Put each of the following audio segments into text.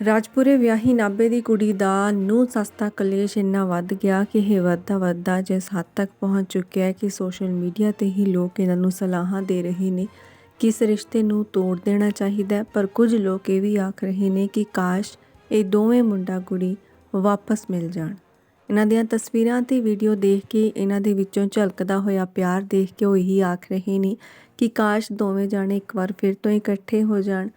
ਰਾਜਪੁਰੇ ਵਿਆਹੀ ਨਾਭੇ ਦੀ ਕੁੜੀ ਦਾ ਨੂੰ ਸਸਤਾ ਕਲੇਸ਼ ਇੰਨਾ ਵੱਧ ਗਿਆ ਕਿ ਇਹ ਵੱਧਦਾ ਵੱਧਦਾ ਜਿਸ ਹੱਦ ਤੱਕ ਪਹੁੰਚ ਚੁੱਕਿਆ ਹੈ ਕਿ ਸੋਸ਼ਲ ਮੀਡੀਆ ਤੇ ਹੀ ਲੋਕ ਇਹਨਾਂ ਨੂੰ ਸਲਾਹਾਂ ਦੇ ਰਹੇ ਨੇ ਕਿ ਇਸ ਰਿਸ਼ਤੇ ਨੂੰ ਤੋੜ ਦੇਣਾ ਚਾਹੀਦਾ ਪਰ ਕੁਝ ਲੋਕ ਇਹ ਵੀ ਆਖ ਰਹੇ ਨੇ ਕਿ ਕਾਸ਼ ਇਹ ਦੋਵੇਂ ਮੁੰਡਾ ਕੁੜੀ ਵਾਪਸ ਮਿਲ ਜਾਣ। ਇਹਨਾਂ ਦੀਆਂ ਤਸਵੀਰਾਂ ਤੇ ਵੀਡੀਓ ਦੇਖ ਕੇ ਇਹਨਾਂ ਦੇ ਵਿੱਚੋਂ ਝਲਕਦਾ ਹੋਇਆ ਪਿਆਰ ਦੇਖ ਕੇ ਉਹ ਇਹੀ ਆਖ ਰਹੇ ਨੇ ਕਿ ਕਾਸ਼ ਦੋਵੇਂ ਜਾਣੇ ਇੱਕ ਵਾਰ ਫਿਰ ਤੋਂ ਇਕੱਠੇ ਹੋ ਜਾਣ।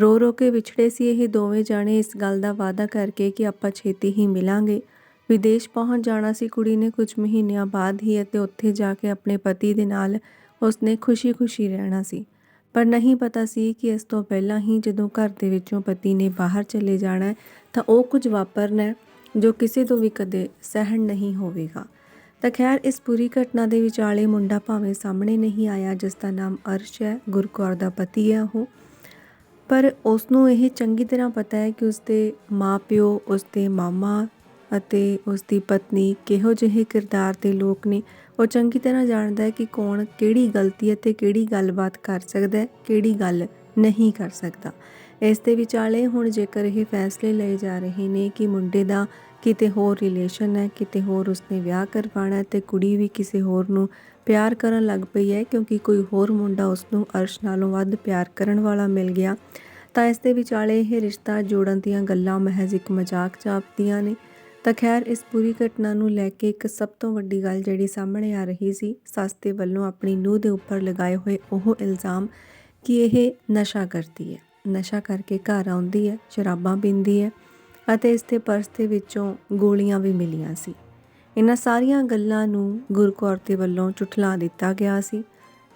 ਰੋ ਰੋ ਕੇ ਵਿਛੜੇ ਸੀ ਇਹ ਦੋਵੇਂ ਜਾਣੇ ਇਸ ਗੱਲ ਦਾ ਵਾਅਦਾ ਕਰਕੇ ਕਿ ਆਪਾਂ ਛੇਤੀ ਹੀ ਮਿਲਾਂਗੇ। ਵਿਦੇਸ਼ ਪਹੁੰਚ ਜਾਣਾ ਸੀ ਕੁੜੀ ਨੇ ਕੁਝ ਮਹੀਨਿਆਂ ਬਾਅਦ ਹੀ ਅਤੇ ਉੱਥੇ ਜਾ ਕੇ ਆਪਣੇ ਪਤੀ ਦੇ ਨਾਲ ਉਸਨੇ ਖੁਸ਼ੀ-ਖੁਸ਼ੀ ਰਹਿਣਾ ਸੀ। ਪਰ ਨਹੀਂ ਪਤਾ ਸੀ ਕਿ ਇਸ ਤੋਂ ਪਹਿਲਾਂ ਹੀ ਜਦੋਂ ਘਰ ਦੇ ਵਿੱਚੋਂ ਪਤੀ ਨੇ ਬਾਹਰ ਚਲੇ ਜਾਣਾ ਤਾਂ ਉਹ ਕੁਝ ਵਾਪਰਨਾ ਜੋ ਕਿਸੇ ਤੋਂ ਵੀ ਕਦੇ ਸਹਿਣ ਨਹੀਂ ਹੋਵੇਗਾ। ਤਾਂ ਖੈਰ, ਇਸ ਪੂਰੀ ਘਟਨਾ ਦੇ ਵਿਚਾਲੇ ਮੁੰਡਾ ਭਾਵੇਂ ਸਾਹਮਣੇ ਨਹੀਂ ਆਇਆ, ਜਿਸ ਦਾ ਨਾਮ ਅਰਸ਼ ਹੈ, ਗੁਰਕੌਰ ਦਾ ਪਤੀ ਹੈ ਉਹ। ਪਰ ਉਸ ਨੂੰ ਇਹ ਚੰਗੀ ਤਰ੍ਹਾਂ ਪਤਾ ਹੈ ਕਿ ਉਸਦੇ ਮਾਪਿਓ, ਉਸਦੇ ਮਾਮਾ ਅਤੇ ਉਸਦੀ ਪਤਨੀ ਕਿਹੋ ਜਿਹੇ ਕਿਰਦਾਰ ਦੇ ਲੋਕ ਨੇ। ਉਹ ਚੰਗੀ ਤਰ੍ਹਾਂ ਜਾਣਦਾ ਹੈ ਕਿ ਕੌਣ ਕਿਹੜੀ ਗਲਤੀ ਅਤੇ ਕਿਹੜੀ ਗੱਲਬਾਤ ਕਰ ਸਕਦਾ ਹੈ, ਕਿਹੜੀ ਗੱਲ ਨਹੀਂ ਕਰ ਸਕਦਾ। ਇਸ ਦੇ ਵਿਚਾਲੇ ਹੁਣ ਜੇਕਰ ਇਹ ਫੈਸਲੇ ਲਏ ਜਾ ਰਹੇ ਨੇ ਕਿ ਮੁੰਡੇ ਦਾ ਕਿਤੇ ਹੋਰ ਰਿਲੇਸ਼ਨ ਹੈ, ਕਿਤੇ ਹੋਰ ਉਸਨੇ ਵਿਆਹ ਕਰਵਾਉਣਾ ਹੈ ਤੇ ਕੁੜੀ ਵੀ ਕਿਸੇ ਹੋਰ ਨੂੰ ਪਿਆਰ ਕਰਨ ਲੱਗ ਪਈ ਹੈ ਕਿਉਂਕਿ ਕੋਈ ਹੋਰ ਮੁੰਡਾ ਉਸ ਨੂੰ ਅਰਸ਼ ਨਾਲੋਂ ਵੱਧ ਪਿਆਰ ਕਰਨ ਵਾਲਾ ਮਿਲ ਗਿਆ। ਤਾਂ ਇਸ ਦੇ ਵਿਚਾਲੇ ਇਹ ਰਿਸ਼ਤਾ ਜੋੜਨ ਦੀਆਂ ਗੱਲਾਂ ਮਹਿਜ਼ ਇੱਕ ਮਜ਼ਾਕ ਜਾਪਦੀਆਂ ਨੇ। ਤਾਂ ਖੈਰ, ਇਸ ਪੂਰੀ ਘਟਨਾ ਨੂੰ ਲੈ ਕੇ ਇੱਕ ਸਭ ਤੋਂ ਵੱਡੀ ਗੱਲ ਜਿਹੜੀ ਸਾਹਮਣੇ ਆ ਰਹੀ ਸੀ ਸੱਸ ਦੇ ਵੱਲੋਂ ਆਪਣੀ ਨੂੰਹ ਦੇ ਉੱਪਰ ਲਗਾਏ ਹੋਏ ਉਹ ਇਲਜ਼ਾਮ ਕਿ ਇਹ ਨਸ਼ਾ ਕਰਦੀ ਹੈ। ਨਸ਼ਾ ਕਰਕੇ ਘਰ ਆਉਂਦੀ ਹੈ, ਸ਼ਰਾਬਾਂ ਪੀਂਦੀ ਹੈ ਅਤੇ ਇਸ ਦੇ ਪਰਸ ਦੇ ਵਿੱਚੋਂ ਗੋਲੀਆਂ ਵੀ ਮਿਲੀਆਂ ਸੀ। ਇਹਨਾਂ ਸਾਰੀਆਂ ਗੱਲਾਂ ਨੂੰ ਗੁਰਕੌਰ ਦੇ ਵੱਲੋਂ ਝੁਠਲਾ ਦਿੱਤਾ ਗਿਆ ਸੀ।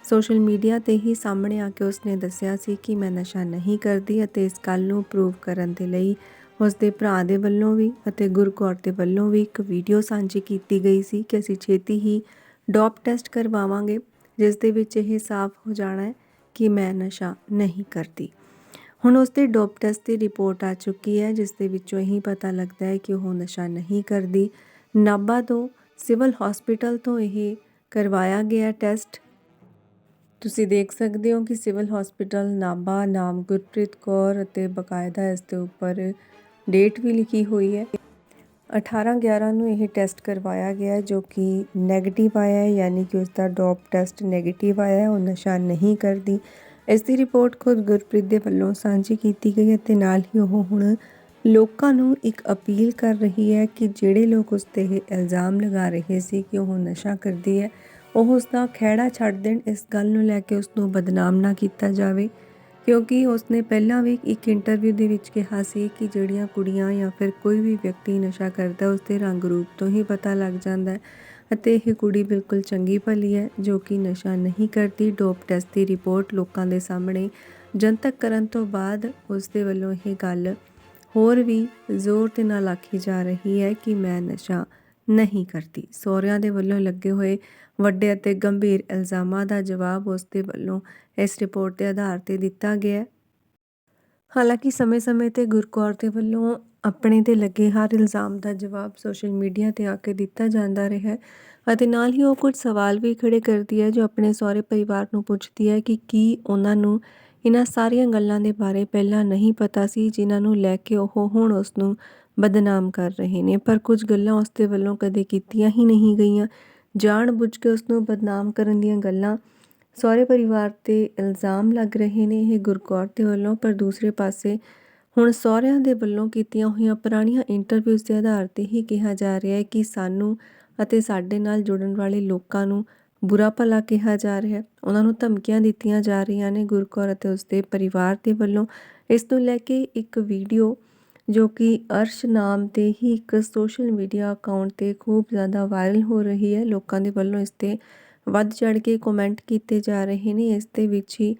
ਸੋਸ਼ਲ ਮੀਡੀਆ ਤੇ ਹੀ ਸਾਹਮਣੇ ਆ ਕੇ ਉਸਨੇ ਦੱਸਿਆ ਸੀ ਕਿ ਮੈਂ ਨਸ਼ਾ ਨਹੀਂ ਕਰਦੀ ਅਤੇ ਇਸ ਗੱਲ ਨੂੰ ਪ੍ਰੂਵ ਕਰਨ ਦੇ ਲਈ ਉਸ ਦੇ ਭਰਾ ਦੇ ਵੱਲੋਂ ਵੀ ਅਤੇ ਗੁਰਕੌਰ ਦੇ ਵੱਲੋਂ ਵੀ ਇੱਕ ਵੀਡੀਓ ਸਾਂਝੀ ਕੀਤੀ ਗਈ ਸੀ ਕਿ ਅਸੀਂ ਛੇਤੀ ਹੀ ਡੋਪ ਟੈਸਟ ਕਰਵਾਵਾਂਗੇ, ਜਿਸ ਦੇ ਵਿੱਚ ਇਹ ਸਾਫ਼ ਹੋ ਜਾਣਾ ਹੈ ਕਿ ਮੈਂ ਨਸ਼ਾ ਨਹੀਂ ਕਰਦੀ। ਹੁਣ ਉਸ ਦੇ ਡੋਪ ਟੈਸਟ ਦੀ ਰਿਪੋਰਟ ਆ ਚੁੱਕੀ ਹੈ, ਜਿਸ ਦੇ ਵਿੱਚੋਂ ਇਹੀ ਪਤਾ ਲੱਗਦਾ ਹੈ ਕਿ ਉਹ ਨਸ਼ਾ ਨਹੀਂ ਕਰਦੀ। ਨਾਭਾ ਤੋਂ ਸਿਵਲ ਹਸਪੀਟਲ ਤੋਂ ਇਹ ਕਰਵਾਇਆ ਗਿਆ ਟੈਸਟ। ਤੁਸੀਂ ਦੇਖ ਸਕਦੇ ਹੋ ਕਿ ਸਿਵਲ ਹਸਪੀਟਲ ਨਾਭਾ ਨਾਮ ਗੁਰਪ੍ਰੀਤ ਕੌਰ ਅਤੇ ਬਕਾਇਦਾ ਇਸ ਦੇ ਉੱਪਰ ਡੇਟ ਵੀ ਲਿਖੀ ਹੋਈ ਹੈ। 18 11 ਨੂੰ ਇਹ ਟੈਸਟ ਕਰਵਾਇਆ ਗਿਆ ਜੋ ਕਿ 네ਗੇਟਿਵ ਆਇਆ ਹੈ, ਯਾਨੀ ਕਿ ਉਸ ਦਾ ਡੋਪ ਟੈਸਟ 네ਗੇਟਿਵ ਆਇਆ ਹੈ, ਉਹ ਨਸ਼ਾ ਨਹੀਂ ਕਰਦੀ। ਇਸ ਦੀ ਰਿਪੋਰਟ ਖੁਦ ਗੁਰਪ੍ਰੀਤ ਦੇ ਵੱਲੋਂ ਸਾਂਝੀ ਕੀਤੀ ਗਈ ਹੈ ਤੇ ਨਾਲ ਹੀ ਉਹ ਹੁਣ ਲੋਕਾਂ ਨੂੰ ਇੱਕ ਅਪੀਲ ਕਰ ਰਹੀ ਹੈ ਕਿ ਜਿਹੜੇ ਲੋਕ ਉਸ ਤੇ ਇਹ ਇਲਜ਼ਾਮ ਲਗਾ ਰਹੇ ਸੀ ਕਿ ਉਹ ਨਸ਼ਾ ਕਰਦੀ ਹੈ, ਉਹ ਉਸ ਦਾ ਖਹਿੜਾ ਛੱਡ ਦੇਣ, ਇਸ ਗੱਲ ਨੂੰ ਲੈ ਕੇ ਉਸ ਨੂੰ ਬਦਨਾਮ ਨਾ ਕੀਤਾ ਜਾਵੇ। ਕਿਉਂਕਿ ਉਸ ਨੇ ਪਹਿਲਾਂ ਵੀ ਇੱਕ ਇੰਟਰਵਿਊ ਦੇ ਵਿੱਚ ਕਿਹਾ ਸੀ ਕਿ ਜਿਹੜੀਆਂ ਕੁੜੀਆਂ ਜਾਂ ਫਿਰ ਕੋਈ ਵੀ ਵਿਅਕਤੀ ਨਸ਼ਾ ਕਰਦਾ, ਉਸ ਦੇ ਰੰਗ ਰੂਪ ਤੋਂ ਹੀ ਪਤਾ ਲੱਗ ਜਾਂਦਾ ਹੈ। ਅਤੇ ਇਹ ਕੁੜੀ ਬਿਲਕੁਲ ਚੰਗੀ ਭਲੀ ਹੈ, ਜੋ ਕਿ ਨਸ਼ਾ ਨਹੀਂ ਕਰਦੀ। ਡੋਪ ਟੈਸਟ ਦੀ ਰਿਪੋਰਟ ਲੋਕਾਂ ਦੇ ਸਾਹਮਣੇ ਜਨਤਕ ਕਰਨ ਤੋਂ ਬਾਅਦ ਉਸ ਦੇ ਵੱਲੋਂ ਇਹ ਗੱਲ ਹੋਰ ਵੀ ਜ਼ੋਰ ਤੇ ਨਾਲ ਆਖੀ ਜਾ ਰਹੀ ਹੈ ਕਿ ਮੈਂ ਨਸ਼ਾ ਨਹੀਂ ਕਰਦੀ। ਸਹੁਰਿਆਂ ਦੇ ਵੱਲੋਂ ਲੱਗੇ ਹੋਏ ਵੱਡੇ ਅਤੇ ਗੰਭੀਰ ਇਲਜ਼ਾਮਾਂ ਦਾ ਜਵਾਬ ਉਸ ਦੇ ਵੱਲੋਂ ਇਸ ਰਿਪੋਰਟ ਦੇ ਆਧਾਰ ਤੇ ਦਿੱਤਾ ਗਿਆ ਹੈ। ਹਾਲਾਂਕਿ ਸਮੇਂ-ਸਮੇਂ ਤੇ ਗੁਰਕੌਰ ਦੇ ਵੱਲੋਂ ਆਪਣੇ ਤੇ ਲੱਗੇ ਹਰ ਇਲਜ਼ਾਮ ਦਾ ਜਵਾਬ ਸੋਸ਼ਲ ਮੀਡੀਆ ਤੇ ਆ ਕੇ ਦਿੱਤਾ ਜਾਂਦਾ ਰਿਹਾ ਹੈ ਅਤੇ ਨਾਲ ਹੀ ਉਹ ਕੁਝ ਸਵਾਲ ਵੀ ਖੜੇ ਕਰਦੀ ਹੈ ਜੋ ਆਪਣੇ ਸਹੁਰੇ ਪਰਿਵਾਰ ਨੂੰ ਪੁੱਛਦੀ ਹੈ ਕਿ ਕੀ ਉਹਨਾਂ ਨੂੰ ਇਹਨਾਂ ਸਾਰੀਆਂ ਗੱਲਾਂ ਦੇ ਬਾਰੇ ਪਹਿਲਾਂ ਨਹੀਂ ਪਤਾ ਸੀ, ਜਿਨ੍ਹਾਂ ਨੂੰ ਲੈ ਕੇ ਉਹ ਹੁਣ ਉਸ ਨੂੰ ਬਦਨਾਮ ਕਰ ਰਹੇ ਨੇ। ਪਰ ਕੁਝ ਗੱਲਾਂ ਉਸ ਦੇ ਵੱਲੋਂ ਕਦੇ ਕੀਤੀਆਂ ਹੀ ਨਹੀਂ ਗਈਆਂ। ਜਾਣ ਬੁੱਝ ਕੇ ਉਸ ਨੂੰ ਬਦਨਾਮ ਕਰਨ ਦੀਆਂ ਗੱਲਾਂ ਸਹੁਰੇ ਪਰਿਵਾਰ ਤੇ ਇਲਜ਼ਾਮ ਲੱਗ ਰਹੇ ਨੇ, ਇਹ ਗੁਰਕੌਰ ਦੇ ਵੱਲੋਂ, ਪਰ ਦੂਸਰੇ ਪਾਸੇ ਹੁਣ ਸਹੁਰਿਆਂ ਦੇ ਵੱਲੋਂ ਕੀਤੀਆਂ ਹੋਈਆਂ ਪੁਰਾਣੀਆਂ ਇੰਟਰਵਿਊਜ਼ ਦੇ ਆਧਾਰ ਤੇ ਹੀ ਕਿਹਾ ਜਾ ਰਿਹਾ ਹੈ ਕਿ ਸਾਨੂੰ ਅਤੇ ਸਾਡੇ ਨਾਲ ਜੁੜਨ ਵਾਲੇ ਲੋਕਾਂ ਨੂੰ ਬੁਰਾ ਭਲਾ ਕਿਹਾ ਜਾ ਰਿਹਾ ਹੈ। ਉਹਨਾਂ ਨੂੰ ਧਮਕੀਆਂ ਦਿੱਤੀਆਂ ਜਾ ਰਹੀਆਂ ਨੇ ਗੁਰਕੌਰ ਅਤੇ ਉਸਦੇ ਪਰਿਵਾਰ ਦੇ ਵੱਲੋਂ। ਇਸ ਨੂੰ ਲੈ ਕੇ ਇੱਕ ਵੀਡੀਓ ਜੋ ਕਿ ਅਰਸ਼ ਨਾਮ ਤੇ ਹੀ ਇੱਕ ਸੋਸ਼ਲ ਮੀਡੀਆ ਅਕਾਊਂਟ ਤੇ ਖੂਬ ਜ਼ਿਆਦਾ ਵਾਇਰਲ ਹੋ ਰਹੀ ਹੈ। ਲੋਕਾਂ ਦੇ ਵੱਲੋਂ ਇਸ ਤੇ ਵੱਧ ਚੜ ਕੇ ਕਮੈਂਟ ਕੀਤੇ ਜਾ ਰਹੇ ਨੇ। ਇਸ ਦੇ ਵਿੱਚ ਹੀ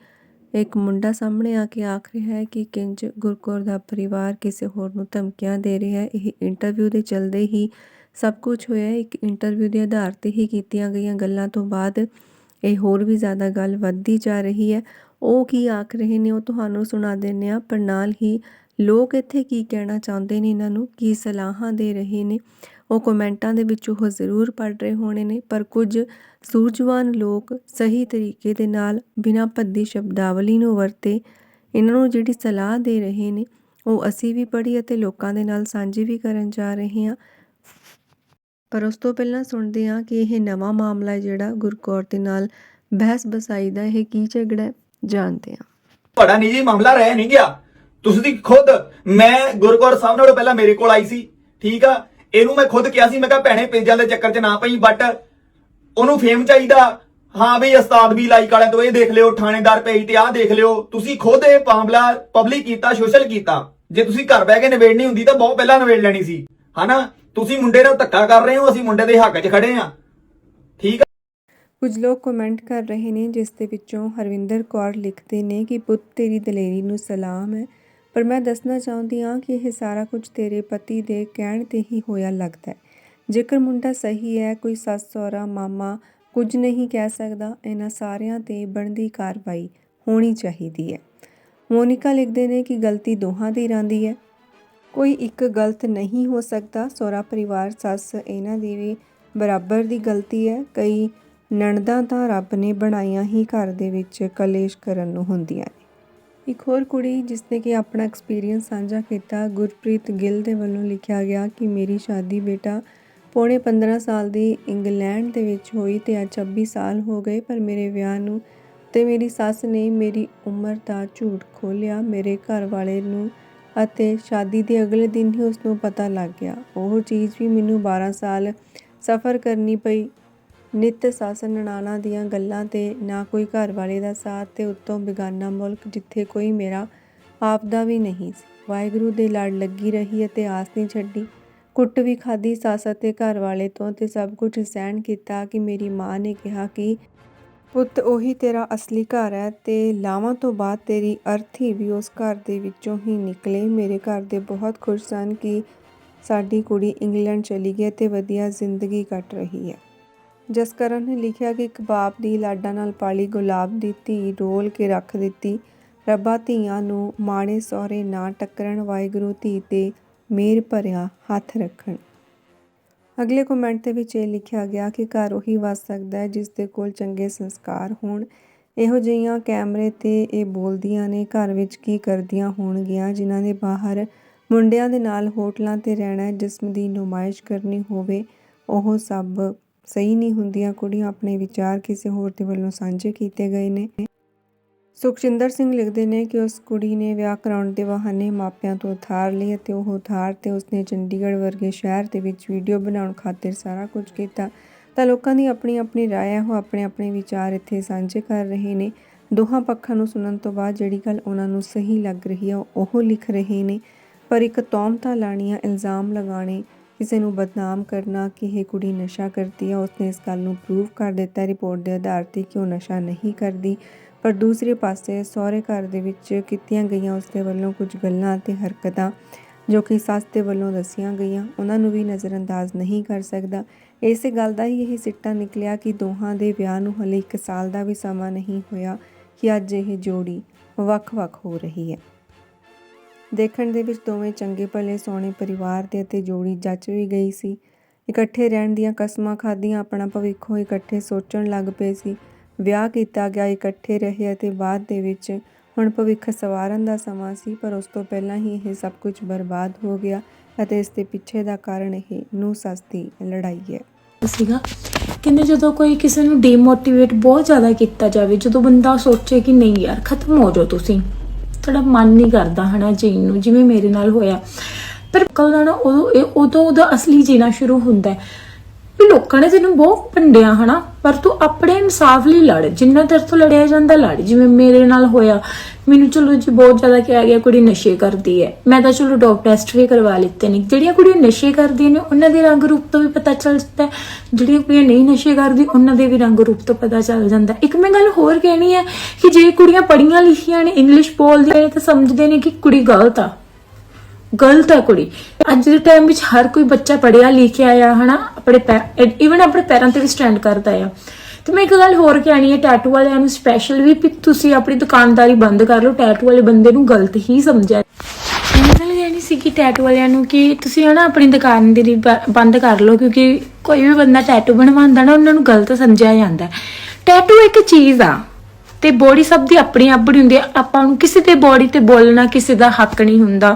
ਇੱਕ ਮੁੰਡਾ ਸਾਹਮਣੇ ਆ ਕੇ ਆਖ ਰਿਹਾ ਹੈ ਕਿ ਕਿੰਜ ਗੁਰਕੌਰ ਦਾ ਪਰਿਵਾਰ ਕਿਸੇ ਹੋਰ ਨੂੰ ਧਮਕੀਆਂ ਦੇ ਰਿਹਾ ਹੈ। ਇਹ ਇੰਟਰਵਿਊ ਦੇ ਚਲਦੇ ਹੀ ਸਭ ਕੁਝ ਹੋਇਆ ਇੱਕ ਇੰਟਰਵਿਊ ਦੇ ਆਧਾਰ ਤੇ ਹੀ ਕੀਤੀਆਂ ਗਈਆਂ ਗੱਲਾਂ ਤੋਂ ਬਾਅਦ ਇਹ ਹੋਰ ਵੀ ਜ਼ਿਆਦਾ ਗੱਲ ਵੱਧਦੀ ਜਾ ਰਹੀ ਹੈ। ਉਹ ਕੀ ਆਖ ਰਹੇ ਨੇ ਉਹ ਤੁਹਾਨੂੰ ਸੁਣਾ ਦਿੰਨੇ ਆ ਪਰ ਨਾਲ ਹੀ ਲੋਕ ਇੱਥੇ ਕੀ ਕਹਿਣਾ ਚਾਹੁੰਦੇ ਨੇ ਇਹਨਾਂ ਨੂੰ, ਕੀ ਸਲਾਹਾਂ ਦੇ ਰਹੇ ਨੇ। ਉਹ ਕਮੈਂਟਾਂ ਦੇ ਵਿੱਚ ਉਹ ਜ਼ਰੂਰ ਪੜ ਰਹੇ ਹੋਣੇ ਨੇ, ਪਰ ਕੁਝ ਸੂਝਵਾਨ ਲੋਕ ਸਹੀ ਤਰੀਕੇ ਦੇ ਨਾਲ ਬਿਨਾਂ ਭੱਦੀ ਸ਼ਬਦਾਵਲੀ ਨੂੰ ਵਰਤੇ ਇਹਨਾਂ ਨੂੰ ਜਿਹੜੀ ਸਲਾਹ ਦੇ ਰਹੇ ਨੇ, ਉਹ ਅਸੀਂ ਵੀ ਪੜ੍ਹੀ ਅਤੇ ਲੋਕਾਂ ਦੇ ਨਾਲ ਸਾਂਝੀ ਵੀ ਕਰਨ ਜਾ ਰਹੇ ਹਾਂ। ਪਰ ਉਸ ਤੋਂ ਪਹਿਲਾਂ ਸੁਣਦੇ ਹਾਂ ਕਿ ਇਹ ਨਵਾਂ ਮਾਮਲਾ ਹੈ ਜਿਹੜਾ ਗੁਰਕੌਰ ਦੇ ਨਾਲ ਬਹਿਸ ਬਸਾਈ ਦਾ ਇਹ ਕੀ ਝਗੜਾ ਹੈ, ਜਾਣਦੇ ਹਾਂ। ਤੁਹਾਡਾ ਨਿੱਜੀ ਮਾਮਲਾ ਰਹਿ ਨਹੀਂ ਗਿਆ। ਤੁਸੀਂ ਖੁਦ, ਮੈਂ ਗੁਰਕੌਰ ਸਾਹਿਬ ਨਾਲੋਂ ਪਹਿਲਾਂ ਮੇਰੇ ਕੋਲ ਆਈ ਸੀ। ਠੀਕ ਆ? ਇਹਨੂੰ ਮੈਂ ਖੁਦ ਕਿਹਾ ਸੀ, ਮੈਂ ਕਿਹਾ ਭੈਣੇ ਪੇਜਾਂ ਦੇ ਚੱਕਰ 'ਚ ਨਾ ਪਈ ਬਟ ਉਹਨੂੰ ਫੇਮ ਚਾਹੀਦਾ। ਹਾਂ ਵੀ ਉਸਤਾਦ ਵੀ ਲਾਈਕ ਵਾਲਿਆਂ ਤੋਂ ਇਹ ਦੇਖ ਲਿਓ, ਥਾਣੇਦਾਰ ਪੇਜ ਤੇ ਆਹ ਦੇਖ ਲਿਓ। ਤੁਸੀਂ ਖੁਦ ਇਹ ਮਾਮਲਾ ਪਬਲਿਕ ਕੀਤਾ ਸੋਸ਼ਲ ਕੀਤਾ। ਜੇ ਤੁਸੀਂ ਘਰ ਬਹਿ ਕੇ ਨਿਬੇੜਨੀ ਹੁੰਦੀ ਤਾਂ ਬਹੁਤ ਪਹਿਲਾਂ ਨਿਬੇੜ ਲੈਣੀ ਸੀ। ਹਨਾ? ਤੁਸੀਂ ਮੁੰਡੇ ਨਾਲ ਧੱਕਾ ਕਰ ਰਹੇ ਹੋ, ਅਸੀਂ ਮੁੰਡੇ ਦੇ ਹੱਕ 'ਚ ਖੜੇ ਆ ਠੀਕ ਆ? ਕੁਝ ਲੋਕ ਕਮੈਂਟ ਕਰ ਰਹੇ ਨੇ, ਜਿਸ ਦੇ ਵਿੱਚੋਂ ਹਰਵਿੰਦਰ ਕੌਰ ਲਿਖਦੇ ਨੇ ਕਿ, ਪੁੱਤ, ਤੇਰੀ ਦਲੇਰੀ ਨੂੰ ਸਲਾਮ ਹੈ। ਪਰ ਮੈਂ ਦੱਸਣਾ ਚਾਹੁੰਦੀ ਹਾਂ ਕਿ ਇਹ ਸਾਰਾ ਕੁਝ ਤੇਰੇ ਪਤੀ ਦੇ ਕਹਿਣ ਤੇ ਹੀ ਹੋਇਆ ਲੱਗਦਾ ਹੈ। ਜੇਕਰ ਮੁੰਡਾ ਸਹੀ ਹੈ, ਕੋਈ ਸੱਸ, ਸਹੁਰਾ, ਮਾਮਾ ਕੁਝ ਨਹੀਂ ਕਹਿ ਸਕਦਾ, ਇਹਨਾਂ ਸਾਰਿਆਂ ਤੇ ਬਣਦੀ ਕਾਰਵਾਈ ਹੋਣੀ ਚਾਹੀਦੀ ਹੈ। ਮੋਨਿਕਾ ਲਿਖਦੇ ਨੇ ਕਿ, ਗਲਤੀ ਦੋਹਾਂ ਦੀ ਰਹਿੰਦੀ ਹੈ। ਕੋਈ ਇੱਕ ਗਲਤ ਨਹੀਂ ਹੋ ਸਕਦਾ। ਸਹੁਰਾ ਪਰਿਵਾਰ, ਸੱਸ ਇਹਨਾਂ ਦੀ ਵੀ ਬਰਾਬਰ ਦੀ ਗਲਤੀ ਹੈ। ਕਈ ਨਣਦਾਂ ਤਾਂ ਰੱਬ ਨੇ ਬਣਾਈਆਂ ਹੀ ਘਰ ਦੇ ਵਿੱਚ ਕਲੇਸ਼ ਕਰਨ ਨੂੰ ਹੁੰਦੀਆਂ ਨੇ। ਇੱਕ ਹੋਰ ਕੁੜੀ ਜਿਸਨੇ ਕਿ ਆਪਣਾ ਐਕਸਪੀਰੀਅੰਸ ਸਾਂਝਾ ਕੀਤਾ, ਗੁਰਪ੍ਰੀਤ ਗਿੱਲ ਦੇ ਵੱਲੋਂ ਲਿਖਿਆ ਗਿਆ ਕਿ ਮੇਰੀ ਸ਼ਾਦੀ ਬੇਟਾ ਪੌਣੇ 15 ਸਾਲ ਦੀ ਇੰਗਲੈਂਡ ਦੇ ਵਿੱਚ ਹੋਈ ਤੇ ਅੱਜ 26 ਸਾਲ ਹੋ ਗਏ, ਪਰ ਮੇਰੇ ਵਿਆਹ ਨੂੰ ਤੇ ਮੇਰੀ ਸੱਸ ਨੇ ਮੇਰੀ ਉਮਰ ਦਾ ਝੂਠ ਖੋਲਿਆ ਮੇਰੇ ਘਰ ਵਾਲੇ ਨੂੰ ਅਤੇ ਸ਼ਾਦੀ ਦੇ ਅਗਲੇ ਦਿਨ ਹੀ ਉਸਨੂੰ ਪਤਾ ਲੱਗ ਗਿਆ। ਉਹ ਚੀਜ਼ ਵੀ ਮੈਨੂੰ 12 ਸਾਲ ਸਫ਼ਰ ਕਰਨੀ ਪਈ। ਨਿੱਤ ਸੱਸ ਨਨਾਣਾ ਦੀਆਂ ਗੱਲਾਂ ਤੇ ਨਾ ਕੋਈ ਘਰ ਵਾਲੇ ਦਾ ਸਾਥ ਤੇ ਉੱਤੋਂ ਬੇਗਾਨਾ ਮੁਲਕ ਜਿੱਥੇ ਕੋਈ ਮੇਰਾ ਆਪਦਾ ਵੀ ਨਹੀਂ ਸੀ। ਵਾਹਿਗੁਰੂ ਦੇ ਲੜ ਲੱਗੀ ਰਹੀ ਅਤੇ ਆਸ ਨਹੀਂ ਛੱਡੀ। ਕੁੱਟ ਵੀ ਖਾਧੀ ਸੱਸ ਅਤੇ ਘਰ ਵਾਲੇ ਤੋਂ ਤੇ ਸਭ ਕੁਝ ਸਹਿਣ ਕੀਤਾ ਕਿ ਮੇਰੀ ਮਾਂ ਨੇ ਕਿਹਾ ਕਿ ਪੁੱਤ, ਉਹੀ ਤੇਰਾ ਅਸਲੀ ਘਰ ਹੈ ਤੇ ਲਾਵਾਂ ਤੋਂ ਬਾਅਦ ਤੇਰੀ ਅਰਥੀ ਵੀ ਉਸ ਘਰ ਦੇ ਵਿੱਚੋਂ ਹੀ ਨਿਕਲੇ। ਮੇਰੇ ਘਰ ਦੇ ਬਹੁਤ ਖੁਸ਼ ਸਨ ਕਿ ਸਾਡੀ ਕੁੜੀ ਇੰਗਲੈਂਡ ਚਲੀ ਗਈ ਤੇ ਵਧੀਆ ਜ਼ਿੰਦਗੀ ਕੱਟ ਰਹੀ ਹੈ। ਜਸਕਰਨ ਨੇ ਲਿਖਿਆ ਕਿ ਇੱਕ ਬਾਪ ਦੀ ਲਾਡਾਂ ਨਾਲ ਪਾਲੀ ਗੁਲਾਬ ਦੀ ਧੀ ਰੋਲ ਕੇ ਰੱਖ ਦਿੱਤੀ। ਰੱਬਾ ਧੀਆਂ ਨੂੰ ਮਾੜੇ ਸਹੁਰੇ ਨਾ ਟੱਕਰਨ, ਵਾਹਿਗੁਰੂ ਧੀ ਤੇ ਮੇਰ ਭਰਿਆ ਹੱਥ ਰੱਖਣ। ਅਗਲੇ ਕਮੈਂਟ ਦੇ ਵਿੱਚ ਇਹ ਲਿਖਿਆ ਗਿਆ ਕਿ ਘਰ ਉਹੀ ਵਸ ਸਕਦਾ ਹੈ ਜਿਸ ਦੇ ਕੋਲ ਚੰਗੇ ਸੰਸਕਾਰ ਹੋਣ। ਇਹੋ ਜਿਹੀਆਂ ਕੈਮਰੇ ਤੇ ਇਹ ਬੋਲਦੀਆਂ ਨੇ, ਘਰ ਵਿੱਚ ਕੀ ਕਰਦੀਆਂ ਹੋਣਗੀਆਂ, ਜਿਨ੍ਹਾਂ ਦੇ ਬਾਹਰ ਮੁੰਡਿਆਂ ਦੇ ਨਾਲ ਹੋਟਲਾਂ ਤੇ ਰਹਿਣਾ ਜਿਸਮ ਦੀ ਨੁਮਾਇਸ਼ ਕਰਨੀ ਹੋਵੇ, ਉਹ ਸਭ ਸਹੀ ਨਹੀਂ ਹੁੰਦੀਆਂ। ਕੁੜੀਆਂ ਆਪਣੇ ਵਿਚਾਰ ਕਿਸੇ ਹੋਰ ਦੇ ਵੱਲੋਂ ਸਾਂਝੇ ਕੀਤੇ ਗਏ ਨੇ। ਸੁਖਜਿੰਦਰ ਸਿੰਘ ਲਿਖਦੇ ਨੇ ਕਿ ਉਸ ਕੁੜੀ ਨੇ ਵਿਆਹ ਕਰਾਉਣ ਦੇ ਬਹਾਨੇ ਮਾਪਿਆਂ ਤੋਂ ਉਧਾਰ ਲਈ ਅਤੇ ਉਹ ਉਧਾਰ ਤੇ ਉਸਨੇ ਚੰਡੀਗੜ੍ਹ ਵਰਗੇ ਸ਼ਹਿਰ ਦੇ ਵਿੱਚ ਵੀਡੀਓ ਬਣਾਉਣ ਖਾਤਰ ਸਾਰਾ ਕੁਝ ਕੀਤਾ ਤਾਂ ਲੋਕਾਂ ਦੀ ਆਪਣੀ ਆਪਣੀ رائے ਹੈ ਉਹ ਆਪਣੇ ਆਪਣੇ ਵਿਚਾਰ ਇੱਥੇ ਸਾਂਝੇ ਕਰ ਰਹੇ ਨੇ ਦੋਹਾਂ ਪੱਖਾਂ ਨੂੰ ਸੁਣਨ ਤੋਂ ਬਾਅਦ ਜਿਹੜੀ ਗੱਲ ਉਹਨਾਂ ਨੂੰ ਸਹੀ ਲੱਗ ਰਹੀ ਹੈ ਉਹ ਲਿਖ ਰਹੇ ਨੇ ਪਰ ਇੱਕ ਤੌਮਤਾਂ ਲਾਣੀਆਂ ਇਲਜ਼ਾਮ ਲਗਾਣੇ ਕਿਸੇ ਨੂੰ ਬਦਨਾਮ ਕਰਨਾ ਕਿ ਇਹ ਕੁੜੀ ਨਸ਼ਾ ਕਰਦੀ ਹੈ ਉਸਨੇ ਇਸ ਗੱਲ ਨੂੰ ਪ੍ਰੂਵ ਕਰ ਦਿੱਤਾ ਰਿਪੋਰਟ ਦੇ ਆਧਾਰ ਤੇ ਕਿ ਉਹ ਨਸ਼ਾ ਨਹੀਂ ਕਰਦੀ ਪਰ ਦੂਸਰੇ ਪਾਸੇ ਸਹੁਰੇ ਘਰ ਦੇ ਵਿੱਚ ਕੀਤੀਆਂ ਗਈਆਂ ਉਸਦੇ ਵੱਲੋਂ ਕੁਝ ਗੱਲਾਂ ਅਤੇ ਹਰਕਤਾਂ ਜੋ ਕਿ ਸੱਸ ਦੇ ਵੱਲੋਂ ਦੱਸੀਆਂ ਗਈਆਂ, ਉਹਨਾਂ ਨੂੰ ਵੀ ਨਜ਼ਰਅੰਦਾਜ਼ ਨਹੀਂ ਕਰ ਸਕਦਾ। ਇਸੇ ਗੱਲ ਦਾ ਹੀ ਇਹ ਸਿੱਟਾ ਨਿਕਲਿਆ ਕਿ ਦੋਹਾਂ ਦੇ ਵਿਆਹ ਨੂੰ ਹਲੇ 1 ਸਾਲ ਦਾ ਵੀ ਸਮਾਂ ਨਹੀਂ ਹੋਇਆ ਕਿ ਅੱਜ ਇਹ ਜੋੜੀ ਵੱਖ-ਵੱਖ ਹੋ ਰਹੀ ਹੈ। ਦੇਖਣ ਦੇ ਵਿੱਚ ਦੋਵੇਂ ਚੰਗੇ ਭਲੇ ਸੋਹਣੇ ਪਰਿਵਾਰ ਦੇ ਅਤੇ ਜੋੜੀ ਜੱਚ ਵੀ ਗਈ ਸੀ। ਇਕੱਠੇ ਰਹਿਣ ਦੀਆਂ ਕਸਮਾਂ ਖਾਧੀਆਂ, ਆਪਣਾ ਭਵਿੱਖੋਂ ਇਕੱਠੇ ਸੋਚਣ ਲੱਗ ਪਏ ਸੀ। ਵਿਆਹ ਕੀਤਾ ਗਿਆ, ਇਕੱਠੇ ਰਹੇ ਅਤੇ ਬਾਅਦ ਦੇ ਵਿੱਚ ਹੁਣ ਭਵਿੱਖ ਸਵਾਰਨ ਦਾ ਸਮਾਂ ਸੀ, ਪਰ ਉਸ ਤੋਂ ਪਹਿਲਾਂ ਹੀ ਇਹ ਸਭ ਕੁਝ ਬਰਬਾਦ ਹੋ ਗਿਆ ਅਤੇ ਇਸ ਦੇ ਪਿੱਛੇ ਦਾ ਕਾਰਨ ਇਹ ਨੂੰ ਸੱਸ ਦੀ ਲੜਾਈ ਹੈ। ਸੀਗਾ ਕਹਿੰਦੇ ਜਦੋਂ ਕੋਈ ਕਿਸੇ ਨੂੰ ਡੀਮੋਟੀਵੇਟ ਬਹੁਤ ਜ਼ਿਆਦਾ ਕੀਤਾ ਜਾਵੇ, ਜਦੋਂ ਬੰਦਾ ਸੋਚੇ ਕਿ ਨਹੀਂ ਯਾਰ, ਖਤਮ ਹੋ ਜਾਓ ਤੁਸੀਂ। ਤੁਹਾਡਾ ਮਨ ਨਹੀਂ ਕਰਦਾ ਹਨਾ ਜੀਣ ਨੂੰ, ਜਿਵੇਂ ਮੇਰੇ ਨਾਲ ਹੋਇਆ। ਪਰ ਕਲ ਦਾ ਨਾ ਉਦੋਂ ਇਹ- ਉਦੋਂ ਉਹਦਾ ਅਸਲੀ ਜੀਣਾ ਸ਼ੁਰੂ ਹੁੰਦਾ ਹੈ। ਵੀ ਲੋਕਾਂ ਨੇ ਤੈਨੂੰ ਬਹੁਤ ਭੰਡਿਆ ਹਨਾ, ਪਰ ਤੂੰ ਆਪਣੇ ਇਨਸਾਫ ਲਈ ਲੜ, ਜਿੰਨਾ ਤੇਰੇ ਤੋਂ ਲੜਿਆ ਜਾਂਦਾ ਲੜ, ਜਿਵੇਂ ਮੇਰੇ ਨਾਲ ਹੋਇਆ। ਮੈਨੂੰ ਚਲੋ ਜੀ ਬਹੁਤ ਜ਼ਿਆਦਾ ਕਿਹਾ ਗਿਆ, ਕੁੜੀ ਨਸ਼ੇ ਕਰਦੀ ਹੈ। ਮੈਂ ਤਾਂ ਚਲੋ ਡੋਪ ਟੈਸਟ ਵੀ ਕਰਵਾ ਲਿੱਤੇ ਨੇ। ਜਿਹੜੀਆਂ ਕੁੜੀਆਂ ਨਸ਼ੇ ਕਰਦੀਆਂ ਨੇ, ਉਹਨਾਂ ਦੇ ਰੰਗ ਰੂਪ ਤੋਂ ਵੀ ਪਤਾ ਚੱਲ ਜਾਂਦਾ ਹੈ। ਜਿਹੜੀਆਂ ਕੁੜੀਆਂ ਨਹੀਂ ਨਸ਼ੇ ਕਰਦੀ, ਉਹਨਾਂ ਦੇ ਵੀ ਰੰਗ ਰੂਪ ਤੋਂ ਪਤਾ ਚੱਲ ਜਾਂਦਾ ਇੱਕ ਮੈਂ ਗੱਲ ਹੋਰ ਕਹਿਣੀ ਹੈ ਕਿ ਜੇ ਕੁੜੀਆਂ ਪੜ੍ਹੀਆਂ ਲਿਖੀਆਂ ਨੇ ਇੰਗਲਿਸ਼ ਬੋਲਦੀਆਂ ਨੇ, ਤਾਂ ਸਮਝਦੇ ਨੇ ਕਿ ਕੁੜੀ ਗਲਤ ਆ। ਗਲਤ ਹੈ ਕੁੜੀ। ਅੱਜ ਦੇ ਟਾਈਮ ਵਿੱਚ ਹਰ ਕੋਈ ਬੱਚਾ ਪੜਿਆ ਲਿਖਿਆ ਆ, ਹਨਾ? ਆਪਣੇ ਇਵਨ ਆਪਣੇ ਪੈਰਾਂ ਤੇ ਵੀ ਸਟੈਂਡ ਕਰਦਾ ਆ। ਤੇ ਮੈਂ ਇੱਕ ਗੱਲ ਹੋਰ ਕਹਿਣੀ ਹੈ ਟੈਟੂ ਵਾਲਿਆਂ ਨੂੰ ਸਪੈਸ਼ਲ ਵੀ ਤੁਸੀਂ ਆਪਣੀ ਦੁਕਾਨਦਾਰੀ ਬੰਦ ਕਰ ਲਓ। ਟੈਟੂ ਵਾਲੇ ਬੰਦੇ ਨੂੰ ਗਲਤ ਹੀ ਸਮਝਿਆ ਗੱਲ ਕਹਿਣੀ ਸੀ ਕਿ ਟੈਟੂ ਵਾਲਿਆਂ ਨੂੰ ਕਿ ਤੁਸੀਂ ਹਨਾ ਆਪਣੀ ਦੁਕਾਨ ਦੀ ਬੰਦ ਕਰ ਲਓ, ਕਿਉਂਕਿ ਕੋਈ ਵੀ ਬੰਦਾ ਟੈਟੂ ਬਣਵਾਉਂਦਾ ਨਾ, ਉਹਨਾਂ ਨੂੰ ਗਲਤ ਸਮਝਿਆ ਜਾਂਦਾ। ਟੈਟੂ ਇੱਕ ਚੀਜ਼ ਆ, ਤੇ ਬੋਡੀ ਸਭ ਦੀ ਆਪਣੀ ਆਪਣੀ ਹੁੰਦੀ ਆ। ਆਪਾਂ ਨੂੰ ਕਿਸੇ ਤੇ ਬੋਡੀ ਤੇ ਬੋਲਣਾ ਕਿਸੇ ਦਾ ਹੱਕ ਨਹੀਂ ਹੁੰਦਾ।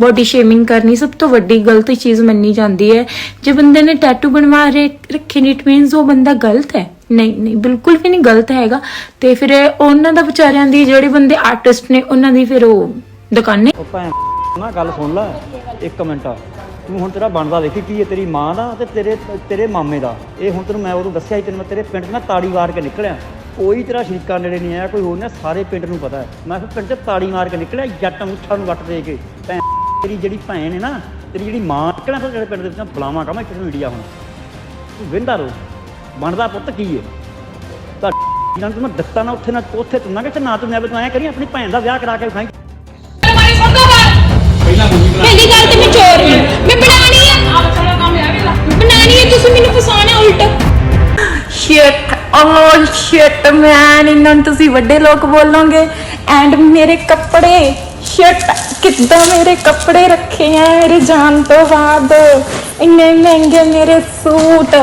ਬੋਡੀ ਸ਼ੇਮਿੰਗ ਕਰਨੀ ਸਭ ਤੋਂ ਵੱਡੀ ਗਲਤ ਚੀਜ਼ ਮੰਨੀ ਜਾਂਦੀ ਹੈ। ਜੇ ਬੰਦੇ ਨੇ ਟੈਟੂ ਬਣਵਾ ਰੱਖੇ ਨੇ ਇਟ ਮੀਨਸ ਉਹ ਬੰਦਾ ਗਲਤ ਹੈ। ਨਹੀਂ ਨਹੀਂ, ਬਿਲਕੁਲ ਵੀ ਨਹੀਂ ਗਲਤ ਹੈਗਾ। ਤੇ ਫਿਰ ਉਹਨਾਂ ਦਾ ਵਿਚਾਰਿਆਂ ਦੀ ਜਿਹੜੇ ਬੰਦੇ ਆਰਟਿਸਟ ਨੇ, ਉਹਨਾਂ ਦੀ ਫਿਰ ਉਹ ਦੁਕਾਨੇ ਨਾ ਗੱਲ ਸੁਣ ਲੈ, ਇੱਕ ਮਿੰਟ। ਤੂੰ ਹੁਣ ਤੇਰਾ ਬਣਦਾ ਦੇਖੀ ਕੀ ਹੈ, ਤੇਰੀ ਮਾਂ ਦਾ ਤੇ ਤੇਰੇ ਤੇਰੇ ਮਾਮੇ ਦਾ। ਇਹ ਹੁਣ ਤੈਨੂੰ ਮੈਂ ਉਦੋਂ ਦੱਸਿਆ ਸੀ, ਤੈਨੂੰ ਮੈਂ ਤੇਰੇ ਪਿੰਡ ਮੈਂ ਤਾੜੀ ਮਾਰ ਕੇ ਨਿਕਲਿਆ। ਕੋਈ ਤੇਰਾ ਸ਼ਰੀਕਾ ਨੇੜੇ ਨਹੀਂ ਆਇਆ, ਕੋਈ ਹੋਰ ਨਾ ਸਾਰੇ ਪਿੰਡ ਨੂੰ ਪਤਾ ਹੈ। ਮੈਂ ਫਿਰ ਪਿੰਡ 'ਚ ਤਾੜੀ ਮਾਰ ਕੇ ਨਿਕਲਿਆ, ਜੱਟ ਮੁੱਠਾ ਨੂੰ ਵੱਟ ਦੇ ਕੇ। ਭੈਣ ਤੇਰੀ ਜਿਹੜੀ ਭੈਣ ਹੈ ਨਾ ਤੇਰੀ ਜਿਹੜੀ ਮਾਂ ਨਿਕਲਿਆ ਫਿਰ ਪਿੰਡ ਦੇ ਵਿੱਚ ਬੁਲਾਵਾਂ ਕਾ ਮੈਂ ਕਿਹਨੂੰ ਮੀਡੀਆ ਹੁਣ। ਤੂੰ ਵਿੰਦਾ ਰੋ ਬਣਦਾ ਪੁੱਤ ਕੀ ਹੈ ਤਾਂ ਜਿਹਨਾਂ ਨੂੰ ਮੈਂ ਦਿੱਤਾ ਨਾ ਉੱਥੇ ਨਾ ਉੱਥੇ ਤੂੰ ਨਾ ਕਿ ਨਾ ਤੂੰ ਮੈਂ ਤੂੰ ਐਂ ਕਰੀ ਆਪਣੀ ਭੈਣ ਦਾ ਵਿਆਹ ਕਰਾ ਕੇ ਵਿਖਾਈ। ਮਾਰੀ ਸੁਣਦਾ ਵਾ ਪਹਿਲੀ ਗੱਲ ਤੇ ਮੈਂ ਚੋਰ ਹਾਂ ਮੈਂ ਬਣਾਣੀ ਆ। ਬਣਾਣੀ ਹੈ ਤੁਸੀਂ ਮੈਨੂੰ ਫਸਾਣਾ ਉਲਟ। ਸ਼ਿਟ ਓ ਸ਼ਿਟ ਮੈਨ ਇਹਨਾਂ ਤੁਸੀਂ ਵੱਡੇ ਲੋਕ ਬੋਲੋਗੇ। ਐਂਡ ਮੇਰੇ ਕੱਪੜੇ ਸ਼ਿਟ ਕਿੱਦਾਂ ਮੇਰੇ ਕੱਪੜੇ ਰੱਖੇ ਆ? ਮੇਰੇ ਜਾਣ ਤੋਂ ਬਾਅਦ ਇੰਨੇ ਮਹਿੰਗੇ ਮੇਰੇ ਸੂਟ।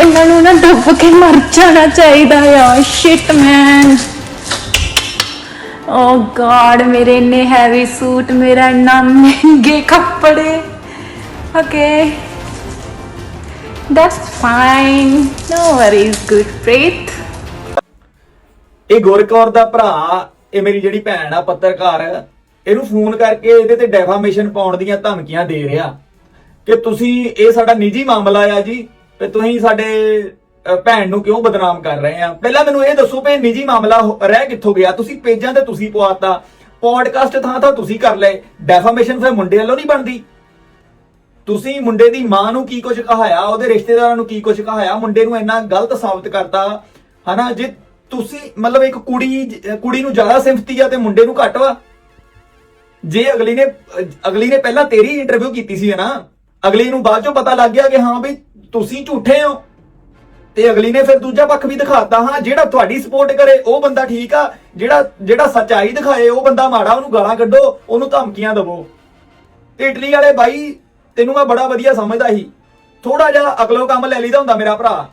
ਇਹਨਾਂ ਨੂੰ ਨਾ ਡੁੱਬ ਕੇ ਮਰ ਜਾਣਾ ਚਾਹੀਦਾ ਆ। ਸ਼ਿਟ ਮੈਨ ਓ ਗॉड ਮੇਰੇ ਇੰਨੇ ਹੈਵੀ ਸੂਟ ਮੇਰਾ ਇੰਨਾ ਮਹਿੰਗੇ ਕੱਪੜੇ। Okay That's fine. No worries, good faith. ਇਹ ਗੁਰਕੌਰ ਦਾ ਭਰਾ ਇਹ ਮੇਰੀ ਜਿਹੜੀ ਭੈਣ ਆ, ਪੱਤਰਕਾਰ, ਇਹਨੂੰ ਫੋਨ ਕਰਕੇ ਇਹਦੇ ਤੇ ਡੈਫਾਮੇਸ਼ਨ ਪਾਉਣ ਦੀਆਂ ਧਮਕੀਆਂ ਦੇ ਰਿਹਾ। ਕਿ ਤੁਸੀਂ, ਇਹ ਸਾਡਾ ਨਿੱਜੀ ਮਾਮਲਾ ਆ ਜੀ, ਤੇ ਤੁਸੀਂ ਸਾਡੇ ਭੈਣ ਨੂੰ ਕਿਉਂ ਬਦਨਾਮ ਕਰ ਰਹੇ ਆ? ਪਹਿਲਾਂ ਮੈਨੂੰ ਇਹ ਦੱਸੋ ਵੀ ਨਿੱਜੀ ਮਾਮਲਾ ਰਹਿ ਕਿੱਥੋਂ ਗਿਆ? ਤੁਸੀਂ ਪੇਜਾਂ ਤੇ ਤੁਸੀਂ ਪਵਾਤਾ ਪੋਡਕਾਸਟ ਥਾਂ ਥਾਂ ਤੁਸੀਂ ਕਰ ਲਏ। ਡੈਫਾਮੇਸ਼ਨ ਫਿਰ ਮੁੰਡੇ ਵੱਲੋਂ ਨਹੀਂ ਬਣਦੀ। ਤੁਸੀਂ ਮੁੰਡੇ ਦੀ ਮਾਂ ਨੂੰ ਕੀ ਕੁਝ ਕਹਾਇਆ, ਉਹਦੇ ਰਿਸ਼ਤੇਦਾਰਾਂ ਨੂੰ ਕੀ ਕੁਝ ਕਹਾਇਆ, ਮੁੰਡੇ ਨੂੰ ਇੰਨਾ ਗਲਤ ਸਾਬਤ ਕਰਤਾ, ਹਨਾ? ਜੇ ਤੁਸੀਂ ਮਤਲਬ ਇੱਕ ਕੁੜੀ ਕੁੜੀ ਨੂੰ ਜ਼ਿਆਦਾ ਸਿੰਪਥੀ ਆ ਤੇ ਮੁੰਡੇ ਨੂੰ ਘੱਟ ਵਾ? ਜੇ ਅਗਲੀ ਨੇ ਅਗਲੀ ਨੇ ਪਹਿਲਾਂ ਤੇਰੀ ਇੰਟਰਵਿਊ ਕੀਤੀ ਸੀ ਨਾ, ਅਗਲੀ ਨੂੰ ਬਾਅਦ ਚੋਂ ਪਤਾ ਲੱਗ ਗਿਆ ਕਿ ਹਾਂ ਬਈ ਤੁਸੀਂ ਝੂਠੇ ਹੋ। ਤੇ ਅਗਲੀ ਨੇ ਫਿਰ ਦੂਜਾ ਪੱਖ ਵੀ ਦਿਖਾਤਾ, ਹਾਂ, ਜਿਹੜਾ ਤੁਹਾਡੀ ਸਪੋਰਟ ਕਰੇ, ਉਹ ਬੰਦਾ ਠੀਕ ਆ। ਜਿਹੜਾ ਜਿਹੜਾ ਸੱਚਾਈ ਦਿਖਾਏ, ਉਹ ਬੰਦਾ ਮਾੜਾ, ਉਹਨੂੰ ਗਾਲਾਂ ਕੱਢੋ, ਉਹਨੂੰ ਧਮਕੀਆਂ ਦਵੋ। ਤੇ ਇਟਲੀ ਵਾਲੇ ਬਾਈ, ਤੈਨੂੰ ਮੈਂ ਬੜਾ ਵਧੀਆ ਸਮਝਦਾ ਸੀ। ਥੋੜਾ ਜਿਹਾ ਅਗਲੋ ਕੰਮ ਲੈ ਲਈਦਾ ਹੁੰਦਾ ਮੇਰਾ ਭਰਾ।